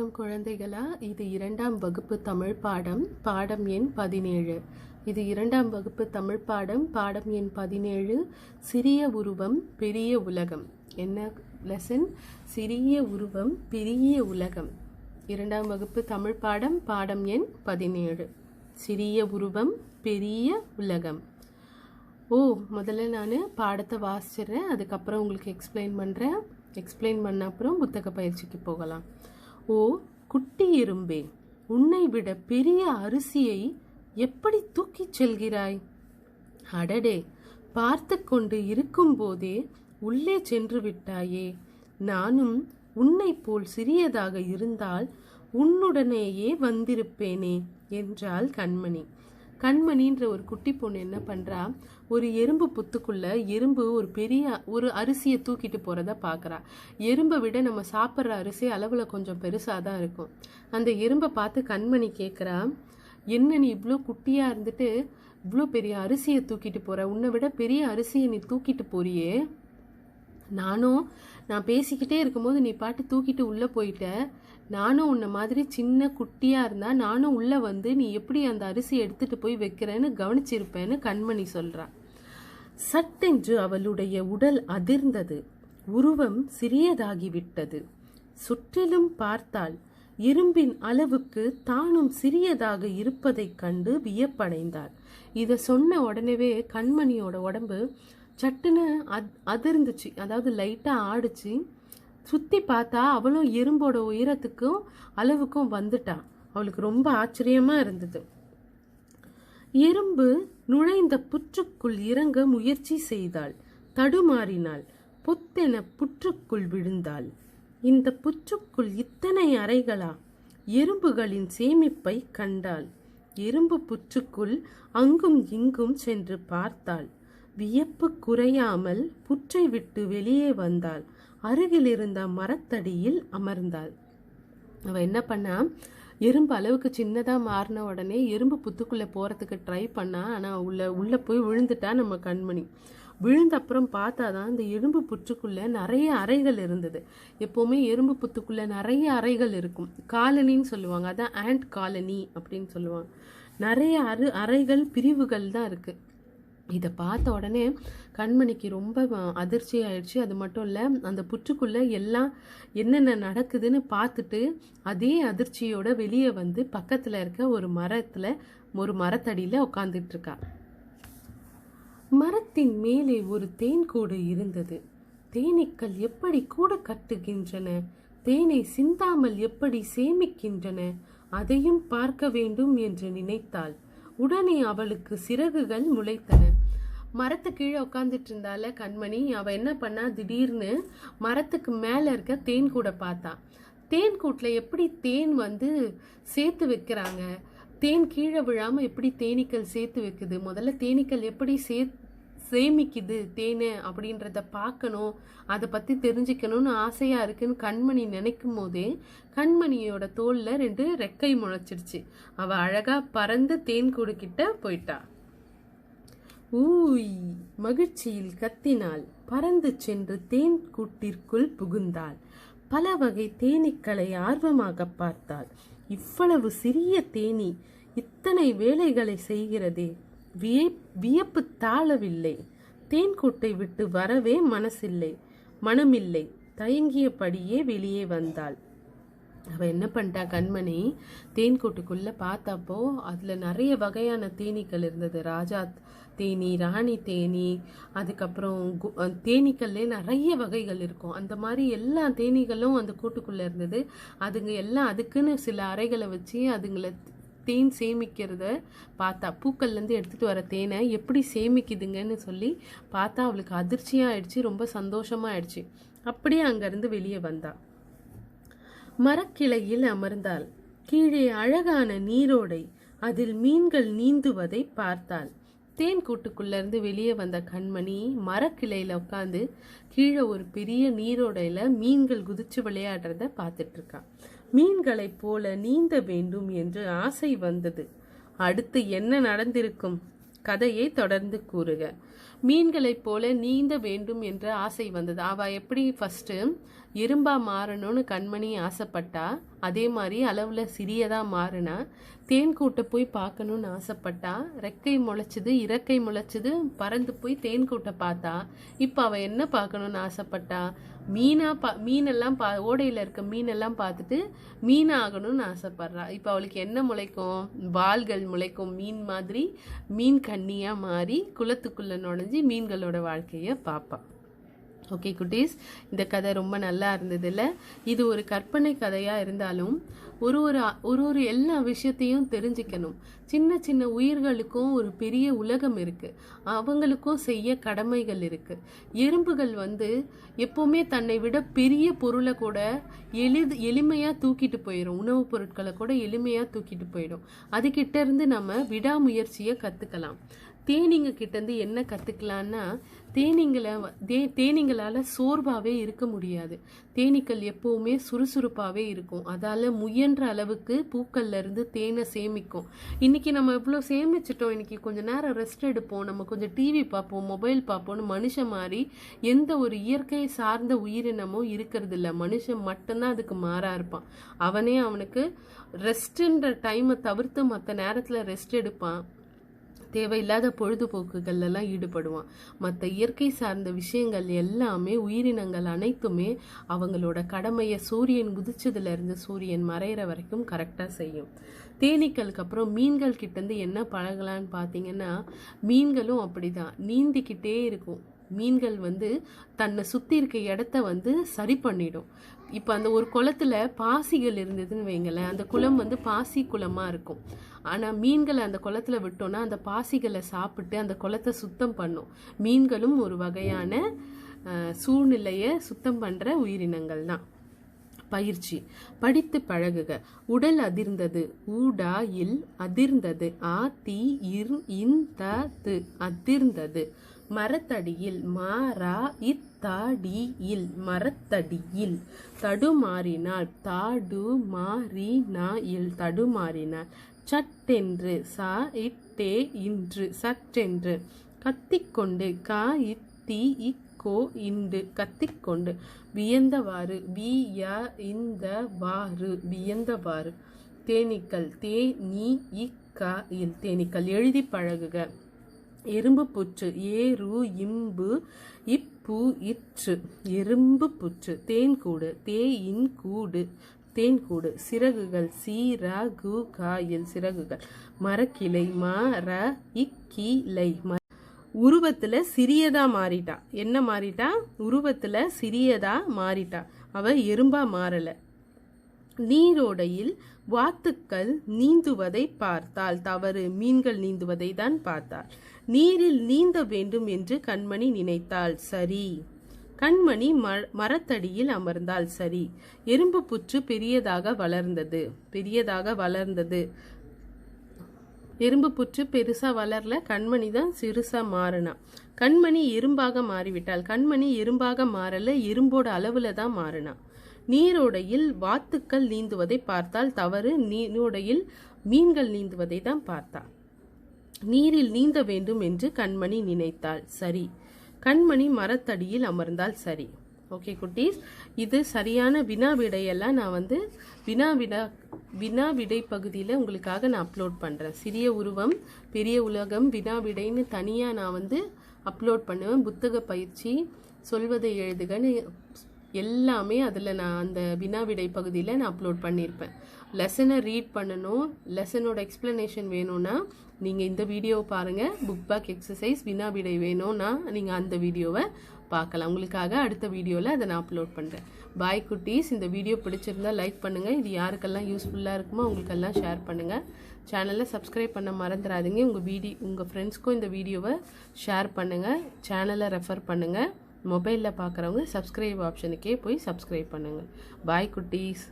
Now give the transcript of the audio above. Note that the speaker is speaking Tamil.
வணக்கம் குழந்தைகளா. இது இரண்டாம் வகுப்பு தமிழ் பாடம் பாடம் எண் பதினேழு. இது இரண்டாம் வகுப்பு தமிழ் பாடம் பாடம் எண் பதினேழு. சிறிய உருவம் பெரிய உலகம். என்ன லெசன் சிறிய உருவம் பெரிய உலகம். இரண்டாம் வகுப்பு தமிழ் பாடம் பாடம் எண் பதினேழு. சிறிய உருவம் பெரிய உலகம். ஓ முதல்ல நான் பாடத்தை வாசிச்சிடுறேன். அதுக்கப்புறம் உங்களுக்கு எக்ஸ்பிளைன் பண்ணுறேன் எக்ஸ்பிளைன் பண்ண அப்புறம் புத்தக பயிற்சிக்கு போகலாம். ஓ குட்டி எறும்பே உன்னை விட பெரிய அரிசியை எப்படி தூக்கிச் செல்கிறாய்? அடடே பார்த்து கொண்டு இருக்கும்போதே உள்ளே சென்று விட்டாயே. நானும் உன்னை போல் சிறியதாக இருந்தால் உன்னுடனேயே வந்திருப்பேனே என்றாள் கண்மணி. கண்மணின்ற ஒரு குட்டி பொண்ணு என்ன பண்றா? ஒரு எறும்பு புத்துக்குள்ள எறும்பு ஒரு பெரிய ஒரு அரிசியை தூக்கிட்டு போறத பார்க்கறா எறும்பை விட நம்ம சாப்பிட்ற அரிசி அளவுல கொஞ்சம் பெருசா தான் இருக்கும். அந்த எறும்பை பார்த்து கண்மணி கேட்குறா என்ன நீ இவ்வளோ குட்டியா இருந்துட்டு இவ்வளோ பெரிய அரிசியை தூக்கிட்டு போற? உன்னை விட பெரிய அரிசியை நீ தூக்கிட்டு போறியே. நானும் நான் பேசிக்கிட்டே இருக்கும்போது நீ பாட்டு தூக்கிட்டு உள்ளே போயிட்ட. நானும் உன்னை மாதிரி சின்ன குட்டியாக இருந்தால் நானும் உள்ளே வந்து நீ எப்படி அந்த அரிசி எடுத்துட்டு போய் வைக்கிறேன்னு கவனிச்சிருப்பேன்னு கண்மணி சொல்கிறான் சட்டென்று அவளுடைய உடல் அதிர்ந்தது. உருவம் சிறியதாகிவிட்டது. சுற்றிலும் பார்த்தால் இரும்பின் அளவுக்கு தானும் சிறியதாக இருப்பதைக் கண்டு வியப்படைந்தாள். இதை சொன்ன உடனேவே கண்மணியோட உடம்பு சட்டுன்னு அத் அதிர்ந்துச்சு. அதாவது லைட்டாக ஆடுச்சு. சுற்றி பார்த்தா அவளும் எறும்போட உயரத்துக்கும் அளவுக்கும் வந்துட்டான் அவளுக்கு ரொம்ப ஆச்சரியமாக இருந்தது. எறும்பு நுழைந்த புற்றுக்குள் இறங்க முயற்சி செய்தாள். தடுமாறினாள். பொத்தென புற்றுக்குள் விழுந்தாள். இந்த புற்றுக்குள் இத்தனை அறைகளா? எறும்புகளின் சேமிப்பை கண்டாள். எறும்பு புற்றுக்குள் அங்கும் இங்கும் சென்று பார்த்தாள். வியப்பு குறையாமல் புற்றை விட்டு வெளியே வந்தாள். அருகில் இருந்த மரத்தடியில் அமர்ந்தாள். அவள் என்ன பண்ணா எறும்பு அளவுக்கு சின்னதாக மாறின உடனே எறும்பு புத்துக்குள்ளே போகிறதுக்கு ட்ரை பண்ணா ஆனால் உள்ள உள்ளே போய் விழுந்துட்டா நம்ம கண்மணி. விழுந்த அப்புறம் பார்த்தாதான் இந்த எறும்பு புற்றுக்குள்ளே நிறைய அறைகள் இருந்தது. எப்போவுமே எறும்பு புத்துக்குள்ளே நிறைய அறைகள் இருக்கும். காலனின்னு சொல்லுவாங்க. அதான் ஆண்ட் காலனி அப்படின்னு சொல்லுவாங்க. நிறைய அறு அறைகள் பிரிவுகள் தான் இருக்குது இதை பார்த்த உடனே கண்மணிக்கு ரொம்ப அதிர்ச்சி ஆயிடுச்சு. அது மட்டும் இல்லை அந்த புற்றுக்குள்ளே எல்லாம் என்னென்ன நடக்குதுன்னு பார்த்துட்டு அதே அதிர்ச்சியோட வெளியே வந்து பக்கத்தில் இருக்க ஒரு மரத்தில் ஒரு மரத்தடியில் உட்காந்துட்டுருக்கா மரத்தின் மேலே ஒரு தேன் கூடு இருந்தது. தேனீக்கள் எப்படி கூட கட்டுகின்றன? தேனை சிந்தாமல் எப்படி சேமிக்கின்றன? அதையும் பார்க்க வேண்டும் என்று நினைத்தாள். உடனே அவளுக்கு சிறகுகள் முளைத்தன. மரத்து கீழே உட்காந்துட்டு இருந்தால கண்மணி அவள் என்ன பண்ணா திடீர்னு மரத்துக்கு மேலே இருக்க தேன் கூட பார்த்தா. தேன் கூட்டில் எப்படி தேன் வந்து சேர்த்து வைக்கிறாங்க? தேன் கீழே விழாமல் எப்படி தேனீக்கள் சேர்த்து வைக்குது? முதல்ல தேனீக்கள் எப்படி சே சேமிக்குது தேனை அப்படின்றத பார்க்கணும். அதை பற்றி தெரிஞ்சுக்கணும்னு ஆசையாக இருக்குன்னு கண்மணி நினைக்கும் போதே கண்மணியோட தோலில் ரெண்டு ரெக்கை முளைச்சிருச்சு அவள் அழகாக பறந்து தேன் கூடுக்கிட்ட போயிட்டா. ஊய் மகிழ்ச்சியில் கத்தினாள். பறந்து சென்று தேன் கூட்டிற்குள் புகுந்தாள். பல வகை தேனீக்களை ஆர்வமாக பார்த்தாள். இவ்வளவு சிறிய தேனி இத்தனை வேலைகளை செய்கிறதே. வியப்பு தாழவில்லை. தேன்கூட்டை விட்டு வரவே மனசில்லை. மனமில்லை. தயங்கியபடியே வெளியே வந்தாள். அவள் என்ன பண்ணிட்டா கண்மணி? தேன்கூட்டுக்குள்ளே பார்த்தப்போ அதில் நிறைய வகையான தேனீக்கள் இருந்தது. ராஜா தேனி ராணி தேனி அதுக்கப்புறம் கு- தேனீக்கள்லே நிறைய வகைகள் இருக்கும். அந்த மாதிரி எல்லா தேனீகளும் அந்த கூட்டுக்குள்ளே இருந்தது. அதுங்க எல்லாம் அதுக்குன்னு சில அறைகளை வச்சு அதுங்களை தேன் சேமிக்கிறத பார்த்தா பூக்கள்லேருந்து எடுத்துகிட்டு வர தேனை எப்படி சேமிக்குதுங்கன்னு சொல்லி பார்த்தா அவளுக்கு அதிர்ச்சியாக ஆயிடுச்சு ரொம்ப சந்தோஷமா ஆயிடுச்சு அப்படியே அங்கேருந்து வெளியே வந்தாள் மரக்கிளையில் அமர்ந்தாள். கீழே அழகான நீரோடை அதில் மீன்கள் நீந்துவதை பார்த்தாள். தேன் கூட்டுக்குள்ளேருந்து வெளியே வந்த கண்மணி மரக்கிளையில் உட்காந்து கீழே ஒரு பெரிய நீரோடையில் மீன்கள் குதிச்சு விளையாடுறத பார்த்துட்ருக்கான் மீன்களைப் போல நீந்த வேண்டும் என்று ஆசை வந்தது. அடுத்து என்ன நடந்திருக்கும்? கதையை தொடர்ந்து கூறுக. மீன்களைப் போல நீந்த வேண்டும் என்ற ஆசை வந்தது. அவள் எப்படி ஃபஸ்ட்டு எறும்பா மாறணும்னு கண்மணி ஆசைப்பட்டா அதே மாதிரி அளவில் சிறியதாக மாறினா தேன் கூட்டை போய் பார்க்கணும்னு ஆசைப்பட்டா ரெக்கை முளைச்சது இறக்கை முளைச்சது பறந்து போய் தேன் கூட்டை பார்த்தா இப்போ அவள் என்ன பார்க்கணும்னு ஆசைப்பட்டா மீனாக பா மீனெல்லாம் பா ஓடையில் இருக்க மீனெல்லாம் பார்த்துட்டு மீன் ஆகணும்னு ஆசைப்படுறா. இப்போ அவளுக்கு என்ன முளைக்கும்? வாள்கள் முளைக்கும் மீன் மாதிரி மீன் கண்ணியாக மாறி குளத்துக்குள்ளே நுழைஞ்சி மீன்களோட வாழ்க்கையை பார்ப்பா ஓகே குட்டீஸ் இந்த கதை ரொம்ப நல்லா இருந்ததில்ல இது ஒரு கற்பனை கதையாக இருந்தாலும் ஒரு ஒரு ஒரு ஒரு எல்லா விஷயத்தையும் தெரிஞ்சுக்கணும். சின்ன சின்ன உயிர்களுக்கும் ஒரு பெரிய உலகம் இருக்குது அவங்களுக்கும் செய்ய கடமைகள் இருக்குது எறும்புகள் வந்து எப்போவுமே தன்னை விட பெரிய பொருளை கூட எளிது எளிமையாக தூக்கிட்டு போயிடும் உணவுப் பொருட்களை கூட எளிமையாக தூக்கிட்டு போயிடும். அதுக்கிட்டேருந்து நம்ம விடாமுயற்சியை கற்றுக்கலாம் தேனீங்க கிட்டேருந்து என்ன கற்றுக்கலான்னா தேனீங்களை தே தேனீங்களால் சோர்வாகவே இருக்க முடியாது. தேனீக்கள் எப்போவுமே சுறுசுறுப்பாகவே இருக்கும். அதால் முயன்ற அளவுக்கு பூக்கள்லேருந்து தேனை சேமிக்கும். இன்றைக்கி நம்ம இவ்வளோ சேமிச்சிட்டோம். இன்றைக்கி கொஞ்ச நேரம் ரெஸ்ட் எடுப்போம். நம்ம கொஞ்சம் டிவி பார்ப்போம் மொபைல் பார்ப்போம்னு மனுஷன் மாதிரி எந்த ஒரு இயற்கை சார்ந்த உயிரினமும் இருக்கிறது இல்லை மனுஷன் மட்டும்தான் அதுக்கு மாறா இருப்பான். அவனே அவனுக்கு ரெஸ்ட்டுன்ற டைமை தவிர்த்து மற்ற நேரத்தில் ரெஸ்ட் எடுப்பான். தேவையில்லாத பொழுதுபோக்குகள்லாம் ஈடுபடுவான். மற்ற இயற்கை சார்ந்த விஷயங்கள் எல்லாமே உயிரினங்கள் அனைத்துமே அவங்களோட கடமையை சூரியன் உதிச்சதுலேருந்து சூரியன் மறையிற வரைக்கும் கரெக்டாக செய்யும். தேனீக்களுக்கு அப்புறம் மீன்கள் கிட்டேருந்து என்ன பழகலான்னு பார்த்தீங்கன்னா மீன்களும் அப்படிதான். நீந்திக்கிட்டே இருக்கும். மீன்கள் வந்து தன்னை சுற்றி இருக்க இடத்த வந்து சரி பண்ணிடும். இப்போ அந்த ஒரு குளத்துல பாசிகள் இருந்ததுன்னு வைங்களேன். அந்த குளம் வந்து பாசி குளமாக இருக்கும். ஆனால் மீன்களை அந்த குளத்துல விட்டோன்னா அந்த பாசிகளை சாப்பிட்டு அந்த குளத்தை சுத்தம் பண்ணும். மீன்களும் ஒரு வகையான சூழ்நிலையை சுத்தம் பண்ணுற உயிரினங்கள் தான் பயிற்சி. படித்து பழகுக. உடல் அதிர்ந்தது. ஊடா இல் அதிர்ந்தது. ஆ தி இர் இன் த து. அதிர்ந்தது. மரத்தடியில். மாறா இத்தாடியில் மரத்தடியில். தடுமாறினால். தாடு மாறி நா இல். தடுமாறினால். சட்டென்று. சா இட்டே இன்று. சட்டென்று. கத்திக்கொண்டு. கா இத்தி இக் கோ இண்டு கத்திக்கொண்டு வியந்தவாறு வி இந்த வாறு. வியந்தவாறு. தேனீக்கள் தே நீ இக்க இல். தேனீக்கள் எழுதி பழகுக. எறும்பு புற்று ஏறு இம்பு இப்பு இற்று. எறும்பு புற்று தேன்கூடு கூடு. இன் கூடு. தேன்கூடு சிறகுகள் சீர கு காயில் சிறகுகள். மரக்கிளை மர இக்கிளை உருவத்தில் சிறியதாக மாறிட்டா. என்ன மாறிட்டா? உருவத்தில் சிறியதாக மாறிட்டா. அவள் எறும்பாக மாறலை. நீரோடையில் வாத்துக்கள் நீந்துவதை பார்த்தாள். தவறு மீன்கள் நீந்துவதை தான் பார்த்தாள். நீரில் நீந்த வேண்டும் என்று கண்மணி நினைத்தாள். சரி. கண்மணி ம- மரத்தடியில் அமர்ந்தாள். சரி. எறும்பு புற்று பெரியதாக வளர்ந்தது. பெரியதாக வளர்ந்தது. எறும்பு புற்று பெருசாக வளரல கண்மணி தான் சிறுசாக மாறினா. கண்மணி இரும்பாக மாறிவிட்டாள் கண்மணி இரும்பாக மாறல இரும்போட அளவில் தான் மாறினா. நீரோடையில் வாத்துக்கள் நீந்துவதை பார்த்தால் தவறு நீரோடையில் மீன்கள் நீந்துவதை தான் பார்த்தாள் நீரில் நீந்த வேண்டும் என்று கண்மணி நினைத்தாள் சரி. கண்மணி மரத்தடியில் அமர்ந்தால் சரி. ஓகே குட்டீஸ். இது சரியான வினா விடையெல்லாம் நான் வந்து வினா விடா வினா விடை பகுதியில் உங்களுக்காக நான் அப்லோட் பண்ணுறேன் சிறிய உருவம் பெரிய உலகம் வினா விடைன்னு தனியாக நான் வந்து அப்லோட் பண்ணுவேன். புத்தக பயிற்சி சொல்வதை எழுதுகன்னு எல்லாமே அதில் நான் அந்த வினா விடை பகுதியில் நான் அப்லோட் பண்ணியிருப்பேன் லெசனை ரீட் பண்ணணும். லெசனோட எக்ஸ்ப்ளனேஷன் வேணும்னா நீங்கள் இந்த வீடியோவை பாருங்கள் புக் பேக் எக்ஸசைஸ் வினா விடை வேணும்னா நீங்கள் அந்த வீடியோவை பார்க்கலாம். உங்களுக்காக அடுத்த வீடியோவில் அதை நான் அப்லோட் பண்ணுறேன் பாய் குட்டீஸ். இந்த வீடியோ பிடிச்சிருந்தா லைக் பண்ணுங்கள் இது யாருக்கெல்லாம் யூஸ்ஃபுல்லாக இருக்குமோ அவங்களுக்கெல்லாம் ஷேர் பண்ணுங்கள் சேனலை சப்ஸ்கிரைப் பண்ண மறந்துடாதீங்க உங்கள் வீடியோ உங்கள் ஃப்ரெண்ட்ஸ்க்கும் இந்த வீடியோவை ஷேர் பண்ணுங்கள் சேனலை ரெஃபர் பண்ணுங்கள் மொபைலில் பார்க்குறவங்க சப்ஸ்கிரைப் ஆப்ஷனுக்கே போய் சப்ஸ்கிரைப் பண்ணுங்கள் பாய் குட்டீஸ்.